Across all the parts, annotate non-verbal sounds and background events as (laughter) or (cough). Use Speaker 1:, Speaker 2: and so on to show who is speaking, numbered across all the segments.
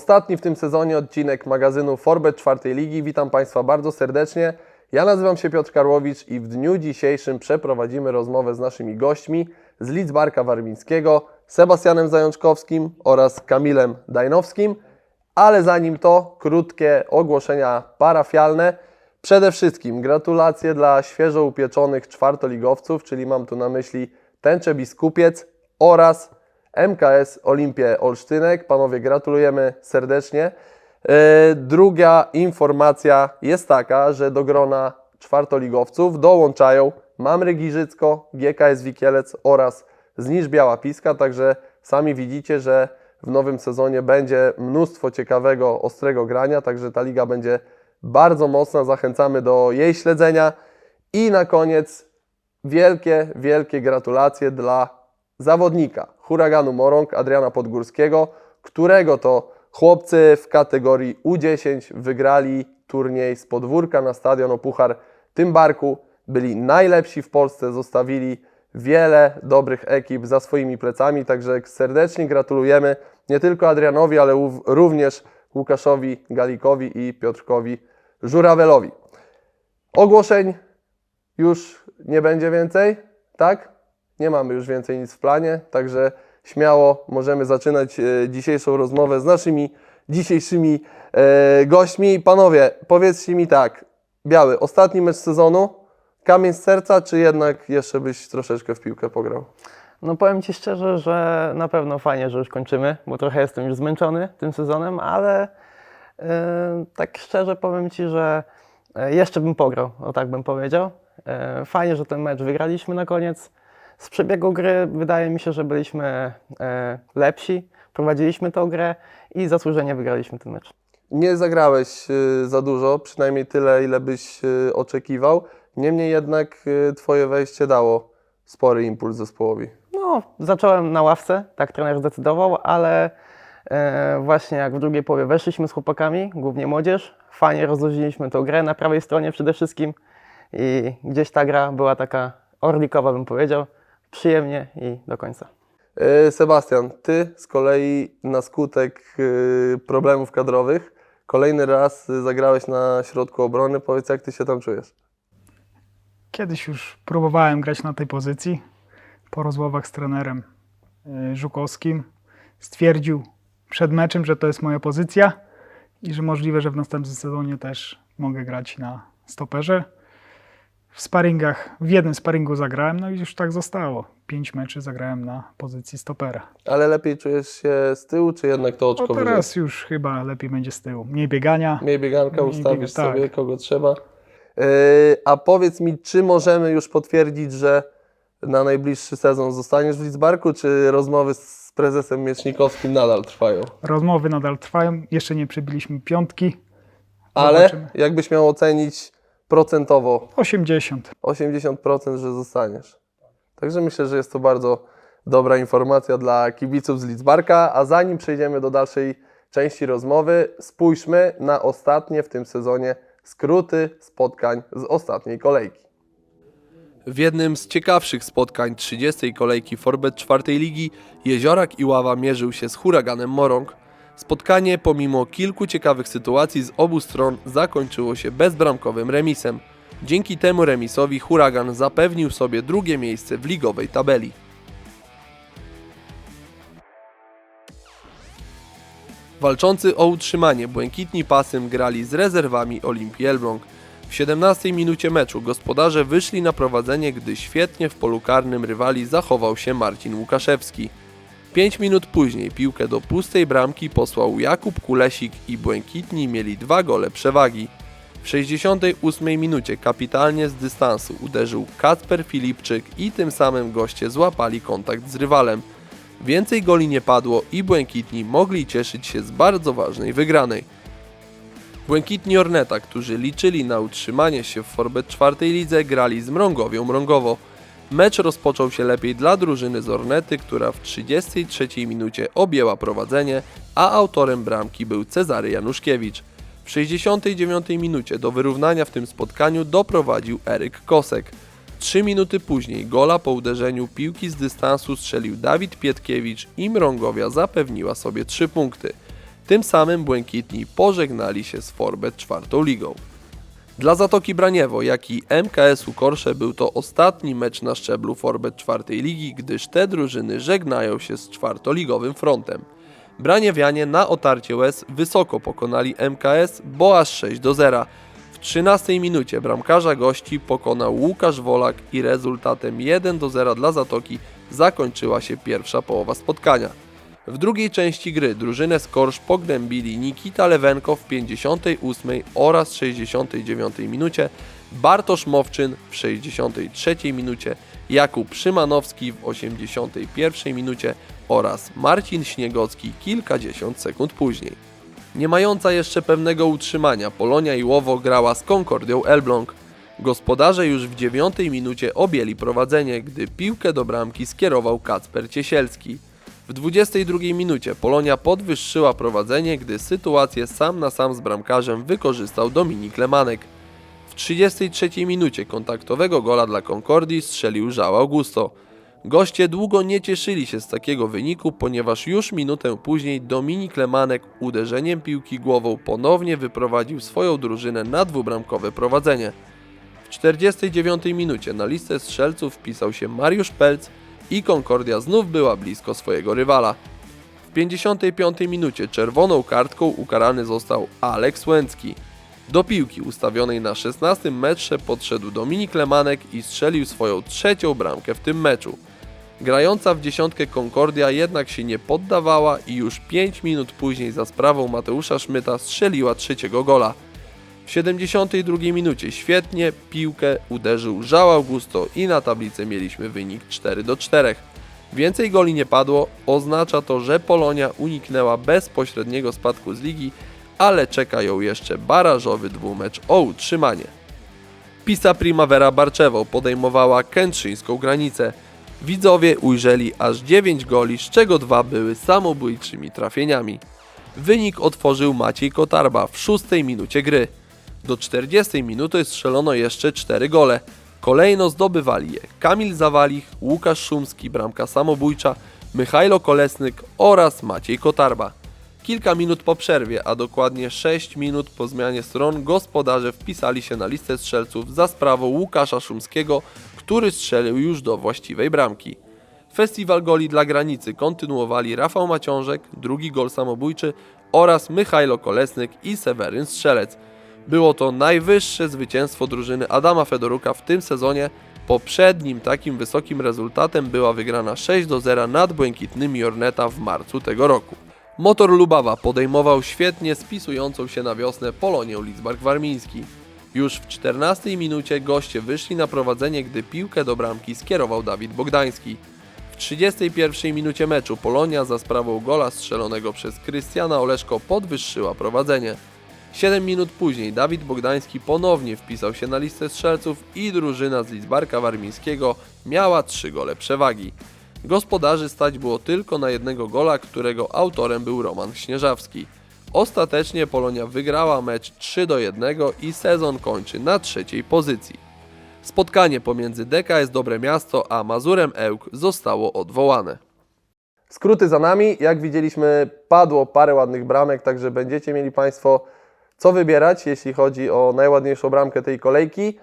Speaker 1: Ostatni w tym sezonie odcinek magazynu Forbet czwartej ligi. Witam Państwa bardzo serdecznie. Ja nazywam się Piotr Karłowicz i w dniu dzisiejszym przeprowadzimy rozmowę z naszymi gośćmi z Lidzbarka Warmińskiego, Sebastianem Zajączkowskim oraz Kamilem Dajnowskim. Ale zanim to, krótkie ogłoszenia parafialne. Przede wszystkim gratulacje dla świeżo upieczonych czwartoligowców, czyli mam tu na myśli Tęcze Biskupiec oraz MKS Olimpię Olsztynek. Panowie, gratulujemy serdecznie. E, Druga informacja jest taka, że do grona czwartoligowców dołączają Mamry Giżycko, GKS Wikielec oraz Zniż Biała Piska, także sami widzicie, że w nowym sezonie będzie mnóstwo ciekawego, ostrego grania, także ta liga będzie bardzo mocna, zachęcamy do jej śledzenia. I na koniec wielkie, wielkie gratulacje dla zawodnika huraganu Morąg, Adriana Podgórskiego, którego to chłopcy w kategorii U10 wygrali turniej z podwórka na stadion o Puchar Tymbarku. Byli najlepsi w Polsce, zostawili wiele dobrych ekip za swoimi plecami, także serdecznie gratulujemy nie tylko Adrianowi, ale ów- również Łukaszowi Galikowi i Piotrkowi Żurawelowi. Ogłoszeń już nie będzie więcej, tak? Nie mamy już więcej nic w planie, także śmiało możemy zaczynać e, dzisiejszą rozmowę z naszymi dzisiejszymi e, gośćmi. Panowie, powiedzcie mi tak, Biały, ostatni mecz sezonu, kamień z serca, czy jednak jeszcze byś troszeczkę w piłkę pograł?
Speaker 2: No powiem Ci szczerze, że na pewno fajnie, że już kończymy, bo trochę jestem już zmęczony tym sezonem, ale e, tak szczerze powiem Ci, że jeszcze bym pograł, o tak bym powiedział. E, fajnie, że ten mecz wygraliśmy na koniec. Z przebiegu gry wydaje mi się, że byliśmy e, lepsi, prowadziliśmy tą grę i zasłużenie wygraliśmy ten mecz.
Speaker 1: Nie zagrałeś e, za dużo, przynajmniej tyle, ile byś e, oczekiwał. Niemniej jednak e, Twoje wejście dało spory impuls zespołowi.
Speaker 2: No, zacząłem na ławce, tak trener zdecydował, ale e, właśnie jak w drugiej połowie weszliśmy z chłopakami, głównie młodzież, fajnie rozluźniliśmy tą grę na prawej stronie przede wszystkim i gdzieś ta gra była taka orlikowa, bym powiedział, przyjemnie i do końca.
Speaker 1: E, Sebastian, Ty z kolei na skutek e, problemów kadrowych kolejny raz e, zagrałeś na środku obrony. Powiedz, jak Ty się tam czujesz?
Speaker 3: Kiedyś już próbowałem grać na tej pozycji. Po rozmowach z trenerem y, Żukowskim stwierdził przed meczem, że to jest moja pozycja i że możliwe, że w następnym sezonie też mogę grać na stoperze. W sparingach, w jednym sparingu zagrałem, no i już tak zostało. Pięć meczy zagrałem na pozycji stopera.
Speaker 1: Ale lepiej czujesz się z tyłu, czy jednak to
Speaker 3: No
Speaker 1: oczko wyżej?
Speaker 3: teraz już chyba lepiej będzie z tyłu. Mniej biegania.
Speaker 1: Mniej bieganka,
Speaker 3: Mniej
Speaker 1: ustawisz
Speaker 3: biega- tak.
Speaker 1: sobie kogo trzeba. E, A powiedz mi, czy możemy już potwierdzić, że na najbliższy sezon zostaniesz w Lidzbarku, czy rozmowy z prezesem Miecznikowskim nadal trwają?
Speaker 3: Rozmowy nadal trwają. Jeszcze nie przybiliśmy piątki.
Speaker 1: Ale
Speaker 3: Zobaczymy.
Speaker 1: jakbyś miał ocenić procentowo
Speaker 3: 80.
Speaker 1: 80%, że zostaniesz. Także myślę, że jest to bardzo dobra informacja dla kibiców z Lidzbarka. A zanim przejdziemy do dalszej części rozmowy, spójrzmy na ostatnie w tym sezonie skróty spotkań z ostatniej kolejki. W jednym z ciekawszych spotkań 30. kolejki Forbet czwartej ligi Jeziorak i Ława mierzył się z huraganem Morąg. Spotkanie pomimo kilku ciekawych sytuacji z obu stron zakończyło się bezbramkowym remisem. Dzięki temu remisowi huragan zapewnił sobie drugie miejsce w ligowej tabeli. Walczący o utrzymanie błękitni pasym grali z rezerwami Olimpii Elbląg. W 17 minucie meczu gospodarze wyszli na prowadzenie, gdy świetnie w polu karnym rywali zachował się Marcin Łukaszewski. 5 minut później piłkę do pustej bramki posłał Jakub Kulesik i błękitni mieli dwa gole przewagi. W 68 minucie kapitalnie z dystansu uderzył Kacper Filipczyk i tym samym goście złapali kontakt z rywalem. Więcej goli nie padło i Błękitni mogli cieszyć się z bardzo ważnej wygranej. Błękitni Orneta, którzy liczyli na utrzymanie się w Forbet czwartej lidze, grali z Mrągowią Mrągowo. Mecz rozpoczął się lepiej dla drużyny z Ornety, która w 33 minucie objęła prowadzenie, a autorem bramki był Cezary Januszkiewicz. W 69 minucie do wyrównania w tym spotkaniu doprowadził Eryk Kosek. Trzy minuty później gola po uderzeniu piłki z dystansu strzelił Dawid Pietkiewicz i Mrągowia zapewniła sobie trzy punkty. Tym samym Błękitni pożegnali się z Forbet czwartą ligą. Dla Zatoki Braniewo, jak i MKS-u Korsze był to ostatni mecz na szczeblu Forbet czwartej ligi, gdyż te drużyny żegnają się z czwartoligowym frontem. Braniewianie na otarcie łez wysoko pokonali MKS, bo aż 6 do 0. W 13 minucie bramkarza gości pokonał Łukasz Wolak i rezultatem 1 do 0 dla Zatoki zakończyła się pierwsza połowa spotkania. W drugiej części gry drużynę z Korsz pognębili Nikita Lewenko w 58 oraz 69 minucie, Bartosz Mowczyn w 63 minucie, Jakub Szymanowski w 81 minucie oraz Marcin Śniegocki kilkadziesiąt sekund później. Nie mająca jeszcze pewnego utrzymania, Polonia Iłowo grała z Concordią Elbląg. Gospodarze już w dziewiątej minucie objęli prowadzenie, gdy piłkę do bramki skierował Kacper Ciesielski. W 22 minucie Polonia podwyższyła prowadzenie, gdy sytuację sam na sam z bramkarzem wykorzystał Dominik Lemanek. W 33 minucie kontaktowego gola dla Concordii strzelił Żał Augusto. Goście długo nie cieszyli się z takiego wyniku, ponieważ już minutę później Dominik Lemanek uderzeniem piłki głową ponownie wyprowadził swoją drużynę na dwubramkowe prowadzenie. W 49 minucie na listę strzelców wpisał się Mariusz Pelc i Concordia znów była blisko swojego rywala. W 55 minucie czerwoną kartką ukarany został Aleks Łęcki. Do piłki ustawionej na 16 metrze podszedł Dominik Lemanek i strzelił swoją trzecią bramkę w tym meczu. Grająca w dziesiątkę Concordia jednak się nie poddawała i już 5 minut później za sprawą Mateusza Szmyta strzeliła trzeciego gola. W 72 minucie świetnie piłkę uderzył Żał Augusto i na tablicy mieliśmy wynik 4 do 4. Więcej goli nie padło, oznacza to, że Polonia uniknęła bezpośredniego spadku z ligi, ale czeka ją jeszcze barażowy dwumecz o utrzymanie. Pisa Primavera Barczewo podejmowała kętrzyńską granicę. Widzowie ujrzeli aż 9 goli, z czego dwa były samobójczymi trafieniami. Wynik otworzył Maciej Kotarba w szóstej minucie gry. Do 40 minuty strzelono jeszcze 4 gole. Kolejno zdobywali je Kamil Zawalich, Łukasz Szumski, bramka samobójcza, Michajlo Kolesnyk oraz Maciej Kotarba. Kilka minut po przerwie, a dokładnie 6 minut po zmianie stron, gospodarze wpisali się na listę strzelców za sprawą Łukasza Szumskiego, który strzelił już do właściwej bramki. Festiwal goli dla granicy kontynuowali Rafał Maciążek, drugi gol samobójczy oraz Michajlo Kolesnyk i Seweryn Strzelec. Było to najwyższe zwycięstwo drużyny Adama Fedoruka w tym sezonie. Poprzednim takim wysokim rezultatem była wygrana 6 do 0 nad Błękitnymi Orneta w marcu tego roku. Motor Lubawa podejmował świetnie spisującą się na wiosnę Polonię Lidzbark Warmiński. Już w 14 minucie goście wyszli na prowadzenie, gdy piłkę do bramki skierował Dawid Bogdański. W 31 minucie meczu Polonia za sprawą gola strzelonego przez Krystiana Oleszko podwyższyła prowadzenie. 7 minut później Dawid Bogdański ponownie wpisał się na listę strzelców i drużyna z Lidzbarka Warmińskiego miała 3 gole przewagi. Gospodarzy stać było tylko na jednego gola, którego autorem był Roman Śnieżawski. Ostatecznie Polonia wygrała mecz 3 do 1 i sezon kończy na trzeciej pozycji. Spotkanie pomiędzy DKS Dobre Miasto a Mazurem Ełk zostało odwołane. Skróty za nami. Jak widzieliśmy, padło parę ładnych bramek, także będziecie mieli Państwo co wybierać, jeśli chodzi o najładniejszą bramkę tej kolejki.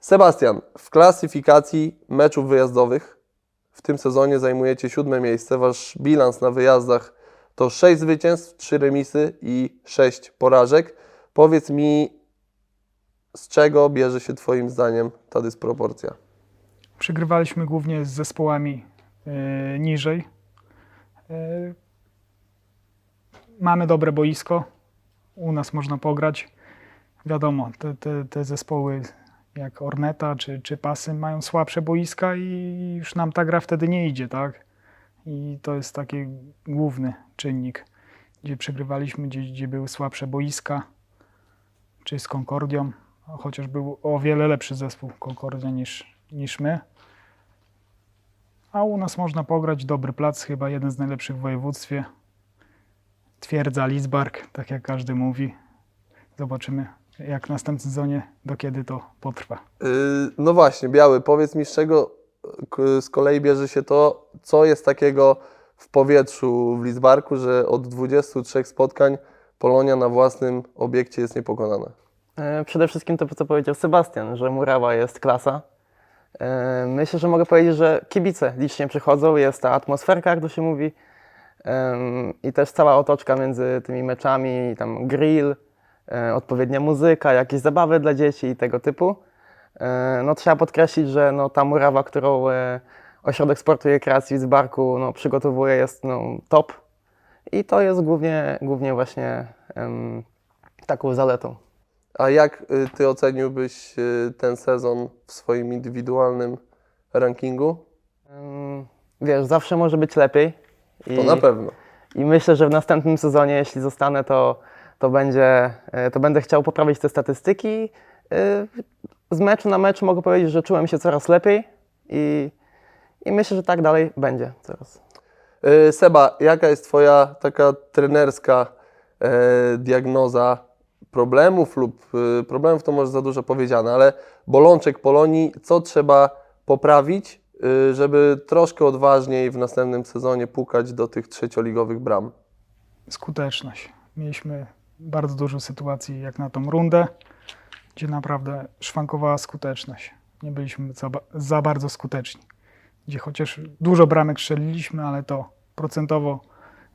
Speaker 1: Sebastian, w klasyfikacji meczów wyjazdowych w tym sezonie zajmujecie siódme miejsce. Wasz bilans na wyjazdach to 6 zwycięstw, 3 remisy i 6 porażek. Powiedz mi, z czego bierze się Twoim zdaniem ta dysproporcja?
Speaker 3: Przegrywaliśmy głównie z zespołami e, niżej. E, mamy dobre boisko. U nas można pograć. Wiadomo, te, te, te zespoły jak Orneta czy, czy Pasy mają słabsze boiska i już nam ta gra wtedy nie idzie, tak? I to jest taki główny czynnik, gdzie przegrywaliśmy, gdzie, gdzie były słabsze boiska, czy z Concordią, chociaż był o wiele lepszy zespół Concordia niż, niż my. A u nas można pograć dobry plac, chyba jeden z najlepszych w województwie. Twierdza Lidzbark, tak jak każdy mówi. Zobaczymy, jak w następnym sezonie, do kiedy to potrwa.
Speaker 1: Yy, no właśnie, Biały, powiedz mi, z czego z kolei bierze się to, co jest takiego w powietrzu w Lidzbarku, że od 23 spotkań Polonia na własnym obiekcie jest niepokonana.
Speaker 2: E, Przede wszystkim to, co powiedział Sebastian, że murawa jest klasa. E, Myślę, że mogę powiedzieć, że kibice licznie przychodzą, jest ta atmosferka, jak to się mówi. I też cała otoczka między tymi meczami, tam grill, e, odpowiednia muzyka, jakieś zabawy dla dzieci i tego typu. E, No trzeba podkreślić, że no, ta murawa, którą e, Ośrodek Sportu i Rekreacji z Barku no, przygotowuje jest no, top. I to jest głównie, głównie właśnie em, taką zaletą.
Speaker 1: A jak y, ty oceniłbyś y, ten sezon w swoim indywidualnym rankingu?
Speaker 2: Wiesz, zawsze może być lepiej. I,
Speaker 1: To na pewno.
Speaker 2: I myślę, że w następnym sezonie, jeśli zostanę, to, to, będzie, e, to będę chciał poprawić te statystyki. E, Z meczu na mecz mogę powiedzieć, że czułem się coraz lepiej i, i myślę, że tak dalej będzie coraz.
Speaker 1: Y, Seba, jaka jest Twoja taka trenerska e, diagnoza problemów lub problemów to może za dużo powiedziane, ale bolączek Polonii, co trzeba poprawić, żeby troszkę odważniej w następnym sezonie pukać do tych trzecioligowych bram?
Speaker 3: skuteczność. Mieliśmy bardzo dużo sytuacji jak na tą rundę, gdzie naprawdę szwankowała skuteczność. Nie byliśmy za, za bardzo skuteczni. Gdzie chociaż dużo bramek strzeliliśmy, ale to procentowo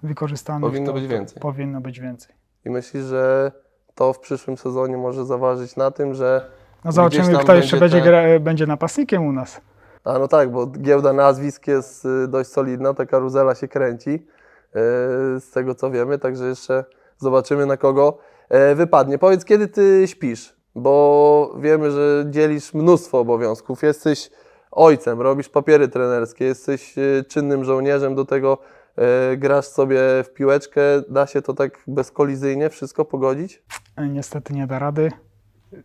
Speaker 3: wykorzystane.
Speaker 1: Powinno być więcej.
Speaker 3: Powinno być więcej.
Speaker 1: I myślisz, że to w przyszłym sezonie może zaważyć na tym, że
Speaker 3: No zobaczymy, kto jeszcze
Speaker 1: będzie
Speaker 3: będzie,
Speaker 1: te-
Speaker 3: gra, będzie napastnikiem u nas.
Speaker 1: A no tak, bo giełda nazwisk jest y, dość solidna, ta karuzela się kręci, y, z tego co wiemy, także jeszcze zobaczymy na kogo e, wypadnie. Powiedz, kiedy ty śpisz, bo wiemy, że dzielisz mnóstwo obowiązków, jesteś ojcem, robisz papiery trenerskie, jesteś y, czynnym żołnierzem, do tego e, grasz sobie w piłeczkę, da się to tak bezkolizyjnie wszystko pogodzić?
Speaker 3: E, Niestety nie da rady.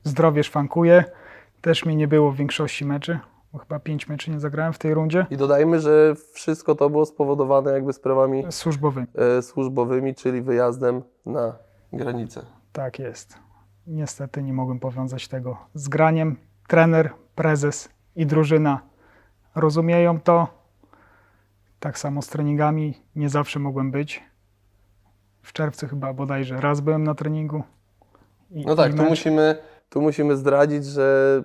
Speaker 3: Zdrowie szwankuje. Też mi nie było w większości meczy, bo chyba pięć meczy nie zagrałem w tej rundzie.
Speaker 1: I dodajmy, że wszystko to było spowodowane jakby sprawami
Speaker 3: Służbowymi.
Speaker 1: e, służbowymi, czyli wyjazdem na granicę.
Speaker 3: Tak jest. Niestety nie mogłem powiązać tego z graniem. Trener, prezes i drużyna rozumieją to. Tak samo z treningami nie zawsze mogłem być. W czerwcu chyba bodajże raz byłem na treningu. I,
Speaker 1: No tak, tu musimy, tu musimy zdradzić, że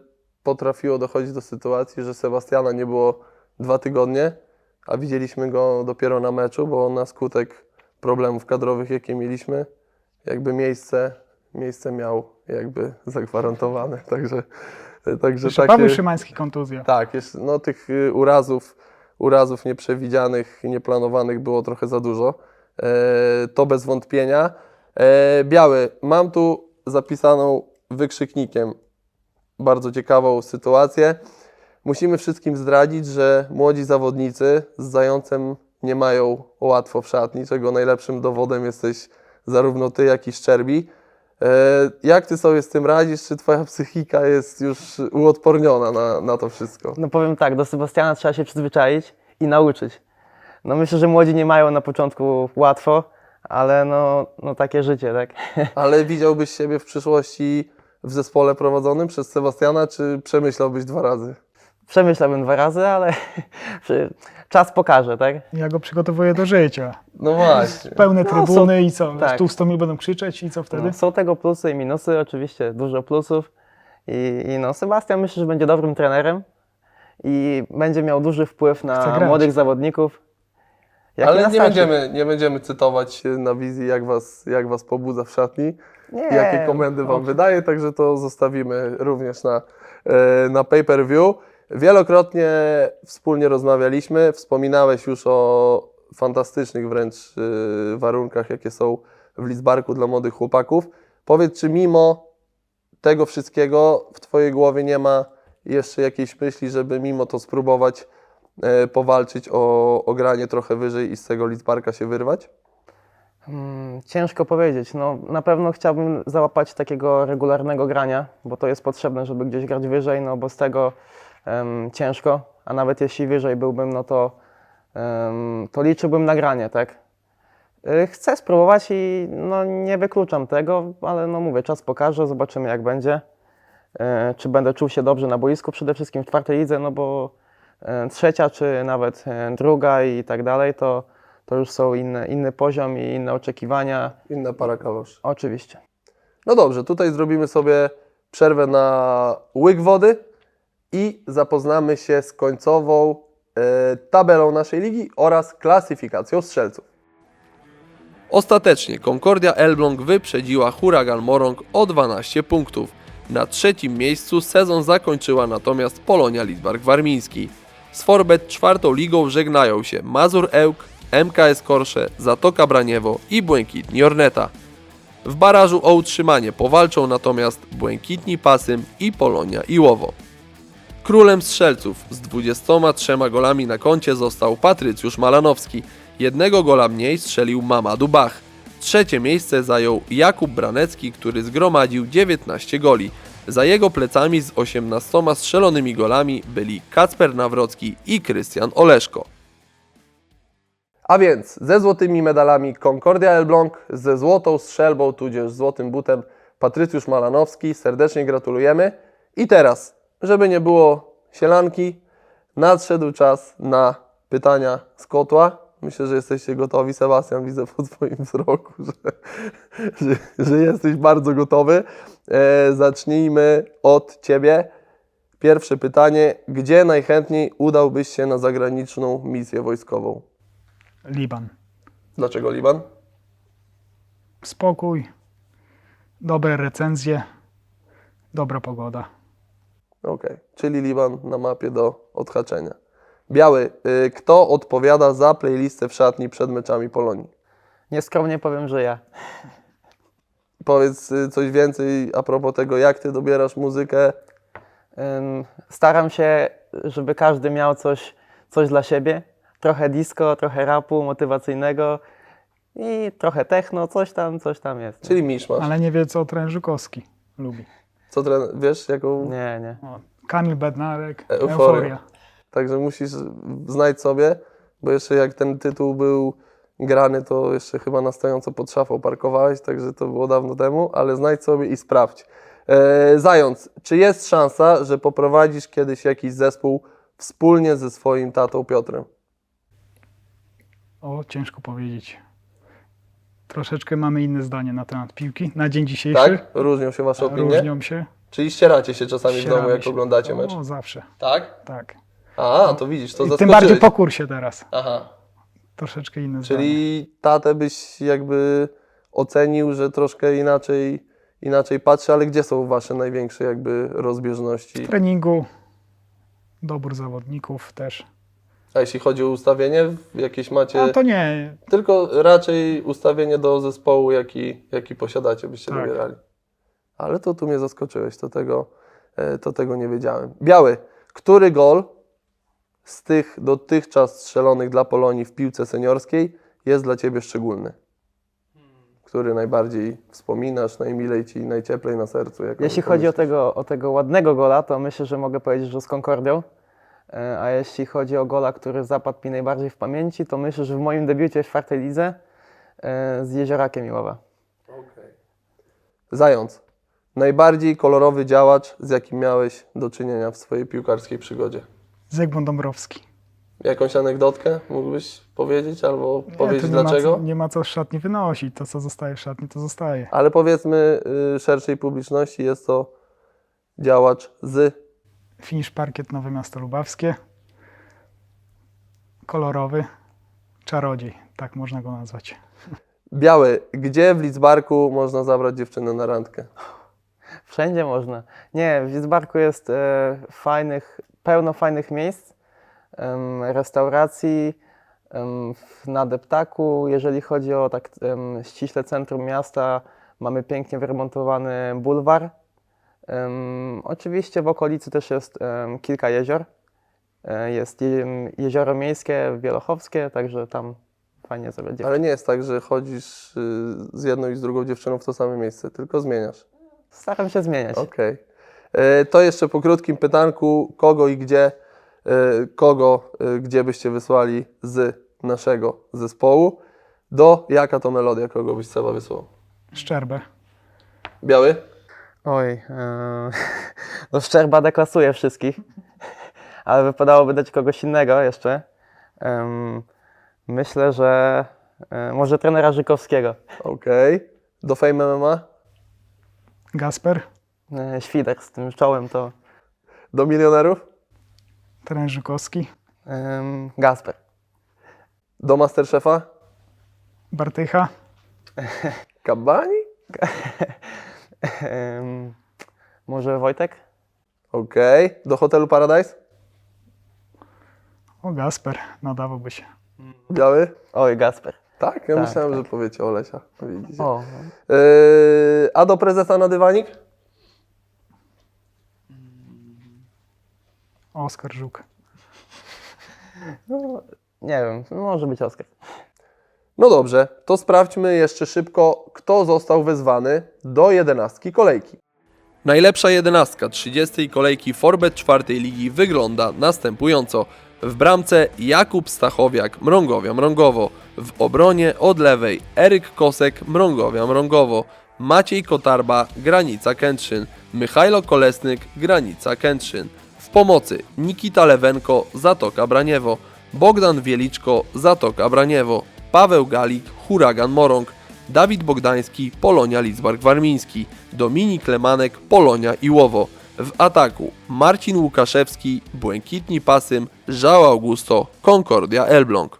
Speaker 1: potrafiło dochodzić do sytuacji, że Sebastiana nie było dwa tygodnie, a widzieliśmy go dopiero na meczu, bo na skutek problemów kadrowych, jakie mieliśmy, jakby miejsce, miejsce miał jakby zagwarantowane. (laughs) Także, także
Speaker 3: Jeszcze
Speaker 1: takie...
Speaker 3: Paweł Szymański kontuzja.
Speaker 1: Tak, jest, no tych y, urazów, urazów nieprzewidzianych, nieplanowanych było trochę za dużo. E, to bez wątpienia. E, Biały, mam tu zapisaną wykrzyknikiem bardzo ciekawą sytuację. Musimy wszystkim zdradzić, że młodzi zawodnicy z Zającem nie mają łatwo w szatni, czego najlepszym dowodem jesteś zarówno ty, jak i Szczerbi. E, Jak ty sobie z tym radzisz? Czy twoja psychika jest już uodporniona na, na to wszystko?
Speaker 2: No powiem tak, do Sebastiana trzeba się przyzwyczaić i nauczyć. No myślę, że młodzi nie mają na początku łatwo, ale no, no takie życie, tak? (laughs)
Speaker 1: Ale widziałbyś siebie w przyszłości w zespole prowadzonym przez Sebastiana, czy przemyślałbyś dwa razy?
Speaker 2: Przemyślałbym dwa razy, ale (laughs) czas pokaże, tak?
Speaker 3: Ja go przygotowuję do życia.
Speaker 1: No właśnie.
Speaker 3: Pełne
Speaker 2: No,
Speaker 3: trybuny
Speaker 2: są-
Speaker 3: i co?
Speaker 2: tak.
Speaker 3: Tu 100 mi będą krzyczeć i co wtedy?
Speaker 2: No, są tego plusy i minusy, oczywiście dużo plusów. I, I no, Sebastian myślę, że będzie dobrym trenerem i będzie miał duży wpływ na młodych zawodników.
Speaker 1: Ale nie będziemy, nie będziemy cytować na wizji, jak was, jak was pobudza w szatni,
Speaker 2: Nie,
Speaker 1: jakie komendy wam wydaje, także to zostawimy również na, e, na pay-per-view. Wielokrotnie wspólnie rozmawialiśmy, wspominałeś już o fantastycznych wręcz e, warunkach, jakie są w Lidzbarku dla młodych chłopaków. Powiedz, czy mimo tego wszystkiego w Twojej głowie nie ma jeszcze jakiejś myśli, żeby mimo to spróbować e, powalczyć o, o granie trochę wyżej i z tego Lidzbarka się wyrwać?
Speaker 2: Mm, Ciężko powiedzieć. No, na pewno chciałbym załapać takiego regularnego grania, bo to jest potrzebne, żeby gdzieś grać wyżej, no bo z tego em, ciężko, a nawet jeśli wyżej byłbym, no to, em, to liczyłbym na granie, tak? Y, Chcę spróbować i no, nie wykluczam tego, ale no mówię, czas pokaże, zobaczymy jak będzie. E, Czy będę czuł się dobrze na boisku, przede wszystkim w czwartej lidze, no bo e, trzecia czy nawet e, druga i tak dalej, to, to już są inne, inny poziom i inne oczekiwania.
Speaker 1: Inna para kaloszy.
Speaker 2: Oczywiście.
Speaker 1: No dobrze, tutaj zrobimy sobie przerwę na łyk wody i zapoznamy się z końcową e, tabelą naszej ligi oraz klasyfikacją strzelców. Ostatecznie Concordia Elbląg wyprzedziła Huragan Morąg o 12 punktów. Na trzecim miejscu sezon zakończyła natomiast Polonia Lidzbark Warmiński. Z Forbet czwartą ligą żegnają się Mazur Ełk, MKS Korsze, Zatoka Braniewo i Błękitni Orneta. W barażu o utrzymanie powalczą natomiast Błękitni Pasym i Polonia Iłowo. Królem strzelców z 23 golami na koncie został Patrycjusz Malanowski. Jednego gola mniej strzelił Mamadou Bach. Trzecie miejsce zajął Jakub Branecki, który zgromadził 19 goli. Za jego plecami z 18 strzelonymi golami byli Kacper Nawrocki i Krystian Oleszko. A więc ze złotymi medalami Concordia Elbląg, ze złotą strzelbą, tudzież złotym butem Patrycjusz Malanowski. Serdecznie gratulujemy. I teraz, żeby nie było sielanki, nadszedł czas na pytania z kotła. Myślę, że jesteście gotowi. Sebastian, widzę po Twoim wzroku, że, że, że jesteś bardzo gotowy. E, zacznijmy od Ciebie. Pierwsze pytanie. Gdzie najchętniej udałbyś się na zagraniczną misję wojskową?
Speaker 3: Liban.
Speaker 1: Dlaczego Liban?
Speaker 3: Spokój, dobre recenzje, dobra pogoda.
Speaker 1: Okej, czyli Liban na mapie do odhaczenia. Biały, y, kto odpowiada za playlistę w szatni przed meczami Polonii?
Speaker 2: Nieskromnie powiem, że ja.
Speaker 1: Powiedz y, coś więcej a propos tego, jak ty dobierasz muzykę.
Speaker 2: Ym, Staram się, żeby każdy miał coś, coś dla siebie. Trochę disco, trochę rapu motywacyjnego i trochę techno, coś tam, coś tam jest.
Speaker 1: Czyli misz masz.
Speaker 3: Ale nie wie, co trener Żukowski lubi.
Speaker 1: Co tren, wiesz, jaką...
Speaker 2: Nie, nie.
Speaker 3: O, Kamil Bednarek,
Speaker 1: Euforia.
Speaker 3: Euforia.
Speaker 1: Także musisz znać sobie, bo jeszcze jak ten tytuł był grany, to jeszcze chyba na stojąco pod szafą parkowałeś, także to było dawno temu, ale znajdź sobie i sprawdź. E, Zając, czy jest szansa, że poprowadzisz kiedyś jakiś zespół wspólnie ze swoim tatą Piotrem?
Speaker 3: O, ciężko powiedzieć. Troszeczkę mamy inne zdanie na temat piłki na dzień dzisiejszy.
Speaker 1: Tak? Różnią się wasze opinie?
Speaker 3: Różnią się.
Speaker 1: Czyli ścieracie się czasami w domu,
Speaker 3: ścieramy
Speaker 1: jak
Speaker 3: się.
Speaker 1: oglądacie mecz?
Speaker 3: O, zawsze,
Speaker 1: Tak?
Speaker 3: tak.
Speaker 1: A, to widzisz, to
Speaker 3: I tym
Speaker 1: zaskoczyłeś.
Speaker 3: bardziej po kursie teraz.
Speaker 1: Aha.
Speaker 3: Troszeczkę inne zdanie.
Speaker 1: Czyli tatę byś jakby ocenił, że troszkę inaczej, inaczej patrzy, ale gdzie są wasze największe jakby rozbieżności?
Speaker 3: W treningu, dobór zawodników też.
Speaker 1: A jeśli chodzi o ustawienie, jakieś macie,
Speaker 3: A to nie,
Speaker 1: tylko raczej ustawienie do zespołu, jaki, jaki posiadacie, byście
Speaker 3: Tak.
Speaker 1: dobierali. Ale to tu mnie zaskoczyłeś, to tego, e, to tego nie wiedziałem. Biały, który gol z tych dotychczas strzelonych dla Polonii w piłce seniorskiej jest dla Ciebie szczególny? Który najbardziej wspominasz, najmilej Ci, najcieplej na sercu?
Speaker 2: Jeśli chodzi o tego, o tego ładnego gola, to myślę, że mogę powiedzieć, że z Concordią. E, A jeśli chodzi o gola, który zapadł mi najbardziej w pamięci, to myślę, że w moim debiucie w czwartej lidze e, z Jeziorakiem Miłowa.
Speaker 1: Zając, najbardziej kolorowy działacz, z jakim miałeś do czynienia w swojej piłkarskiej przygodzie?
Speaker 3: Zygmunt Dąbrowski.
Speaker 1: Jakąś anegdotkę mógłbyś powiedzieć albo
Speaker 3: Nie,
Speaker 1: powiedzieć
Speaker 3: nie
Speaker 1: dlaczego?
Speaker 3: Ma co, nie ma co z szatni wynosić. To, co zostaje w szatni, to zostaje.
Speaker 1: Ale powiedzmy y, szerszej publiczności, jest to działacz z.
Speaker 3: Finisz parkiet Nowe Miasto Lubawskie. Kolorowy. Czarodziej, tak można go nazwać.
Speaker 1: Biały, gdzie w Lidzbarku można zabrać dziewczynę na randkę?
Speaker 2: Wszędzie można. Nie, w Wiesbarku jest e, fajnych, pełno fajnych miejsc, em, restauracji, em, w- na deptaku. Jeżeli chodzi o tak em, ściśle centrum miasta, mamy pięknie wyremontowany bulwar. Em, oczywiście w okolicy też jest em, kilka jezior. E, jest je, jezioro miejskie, wielochowskie, także tam fajnie sobie dziewczyny.
Speaker 1: Ale nie jest tak, że chodzisz y, z jedną i z drugą dziewczyną w to samo miejsce, tylko zmieniasz.
Speaker 2: Staram się zmieniać.
Speaker 1: Okej. Y, To jeszcze po krótkim pytanku, kogo i gdzie, y, kogo, gdzie byście wysłali z naszego zespołu, do jaka to melodia, kogo byś Seba wysłał?
Speaker 3: Szczerbę.
Speaker 1: Biały?
Speaker 2: Oj, e, (laughs) no Szczerba deklasuje wszystkich, (laughs) ale wypadałoby dać kogoś innego jeszcze. Em, Myślę, że e, może trenera Żykowskiego.
Speaker 1: Okej. Do Fame MMA?
Speaker 3: Gasper,
Speaker 2: E, Świder z tym czołem to
Speaker 1: Do milionerów?
Speaker 3: trener Żukowski,
Speaker 2: em, Gasper.
Speaker 1: Do Masterchefa?
Speaker 3: Bartycha,
Speaker 1: Kabani? (laughs)
Speaker 2: Może Wojtek?
Speaker 1: Okej. Do Hotelu Paradise?
Speaker 3: o Gasper, nadawałby się.
Speaker 1: Biały?
Speaker 2: Oj, Gasper.
Speaker 1: Tak? Ja
Speaker 2: Tak,
Speaker 1: myślałem, że powiecie Olesia. Widzicie.
Speaker 2: O,
Speaker 1: Yy, a do prezesa na dywanik?
Speaker 3: Oskar Żuk.
Speaker 2: no, nie wiem, może być Oskar.
Speaker 1: No dobrze, to sprawdźmy jeszcze szybko, kto został wezwany do jedenastki kolejki. Najlepsza jedenastka 30. kolejki Forbet czwartej ligi wygląda następująco. W bramce Jakub Stachowiak, Mrągowia Mrągowo. W obronie od lewej Eryk Kosek, Mrągowia Mrągowo. Maciej Kotarba, Granica Kętrzyn. Michajlo Kolesnyk, Granica Kętrzyn. W pomocy Nikita Lewenko, Zatoka Braniewo. Bogdan Wieliczko, Zatoka Braniewo. Paweł Galik, Huragan Morąg. Dawid Bogdański, Polonia Lidzbark Warmiński, Dominik Lemanek, Polonia Iłowo. W ataku Marcin Łukaszewski, Błękitni Pasym, Żał Augusto, Concordia Elbląg.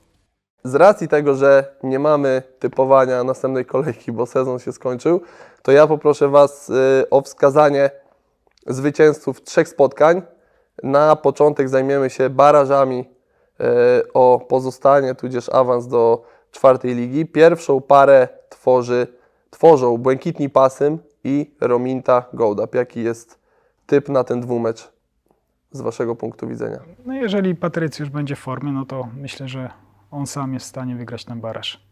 Speaker 1: Z racji tego, że nie mamy typowania następnej kolejki, bo sezon się skończył, to ja poproszę Was y, o wskazanie zwycięzców trzech spotkań. Na początek zajmiemy się barażami y, o pozostanie, tudzież awans do czwartej ligi. Pierwszą parę tworzy, tworzą Błękitni Pasym i Rominta Gołdap. Jaki jest typ na ten dwumecz z Waszego punktu widzenia?
Speaker 3: No jeżeli Patrycjusz będzie w formie, no to myślę, że on sam jest w stanie wygrać ten baraż.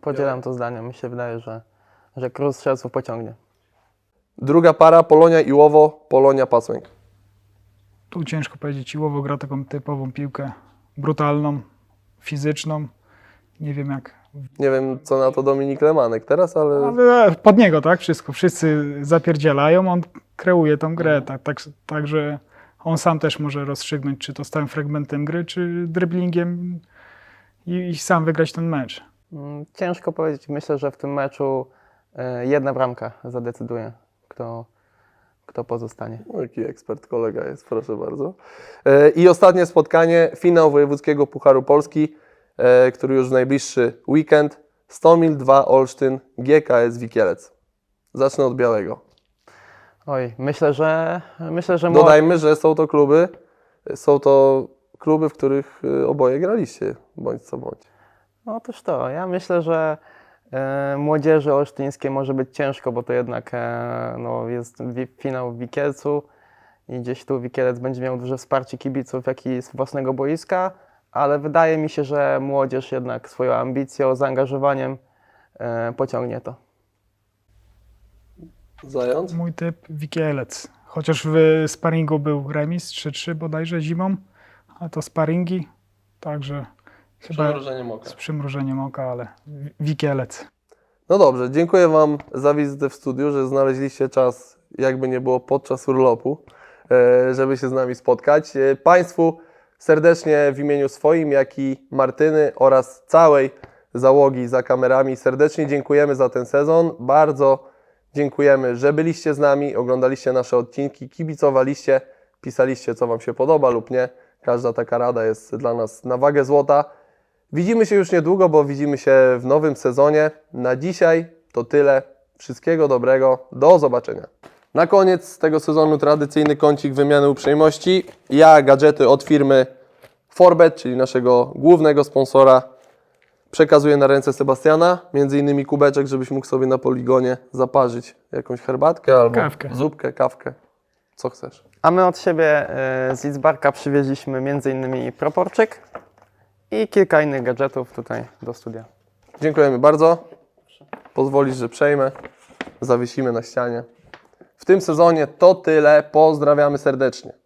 Speaker 2: Podzielam to zdanie. Mi się wydaje, że, że Cruz Strzelców pociągnie.
Speaker 1: Druga para Polonia Iłowo, Polonia Pasłęk.
Speaker 3: Tu ciężko powiedzieć, Iłowo gra taką typową piłkę, brutalną, fizyczną. Nie wiem jak,
Speaker 1: Nie wiem, co na to Dominik Lemanek teraz, ale
Speaker 3: ale pod niego, tak? Wszystko. Wszyscy zapierdzielają, on kreuje tą grę, tak, tak, także on sam też może rozstrzygnąć, czy to stałym fragmentem gry, czy driblingiem i, i sam wygrać ten mecz.
Speaker 2: Mm, Ciężko powiedzieć. Myślę, że w tym meczu e, jedna bramka zadecyduje, kto, kto pozostanie.
Speaker 1: no, jaki ekspert kolega jest, proszę bardzo. E, I ostatnie spotkanie, finał Wojewódzkiego Pucharu Polski, który już w najbliższy weekend. Stomil 2 Olsztyn, GKS Wikielec. Zacznę od białego.
Speaker 2: Oj, myślę, że myślę, że
Speaker 1: Dodajmy, że są to kluby, są to kluby, w których y, oboje graliście, bądź co bądź.
Speaker 2: No otóż to, ja myślę, że e, młodzieży olsztyńskiej może być ciężko, bo to jednak e, no, jest wi- finał w Wikielcu i gdzieś tu Wikielec będzie miał duże wsparcie kibiców, jak i z własnego boiska, ale wydaje mi się, że młodzież jednak swoją ambicją, zaangażowaniem e, pociągnie to.
Speaker 1: Zając?
Speaker 3: Mój typ Wikielec. Chociaż w sparingu był remis 3-3 bodajże zimą, a to sparingi, także chyba
Speaker 1: Przymrużeniem oka.
Speaker 3: z przymrużeniem oka, ale Wi- Wikielec.
Speaker 1: No dobrze, dziękuję Wam za wizytę w studiu, że znaleźliście czas, jakby nie było podczas urlopu, e, żeby się z nami spotkać. E, Państwu serdecznie w imieniu swoim, jak i Martyny oraz całej załogi za kamerami serdecznie dziękujemy za ten sezon. Bardzo dziękujemy, że byliście z nami, oglądaliście nasze odcinki, kibicowaliście, pisaliście, co Wam się podoba lub nie. Każda taka rada jest dla nas na wagę złota. Widzimy się już niedługo, bo widzimy się w nowym sezonie. Na dzisiaj to tyle. Wszystkiego dobrego. Do zobaczenia. Na koniec tego sezonu tradycyjny kącik wymiany uprzejmości. Ja gadżety od firmy Forbet, czyli naszego głównego sponsora, przekazuję na ręce Sebastiana. Między innymi kubeczek, żebyś mógł sobie na poligonie zaparzyć jakąś herbatkę albo
Speaker 3: Kawkę.
Speaker 1: zupkę, kawkę. Co chcesz.
Speaker 2: A my od siebie e, z Lidzbarka przywieźliśmy m.in. proporczyk i kilka innych gadżetów tutaj do studia.
Speaker 1: Dziękujemy bardzo. Pozwolisz, że przejmę. Zawiesimy na ścianie. W tym sezonie to tyle. Pozdrawiamy serdecznie.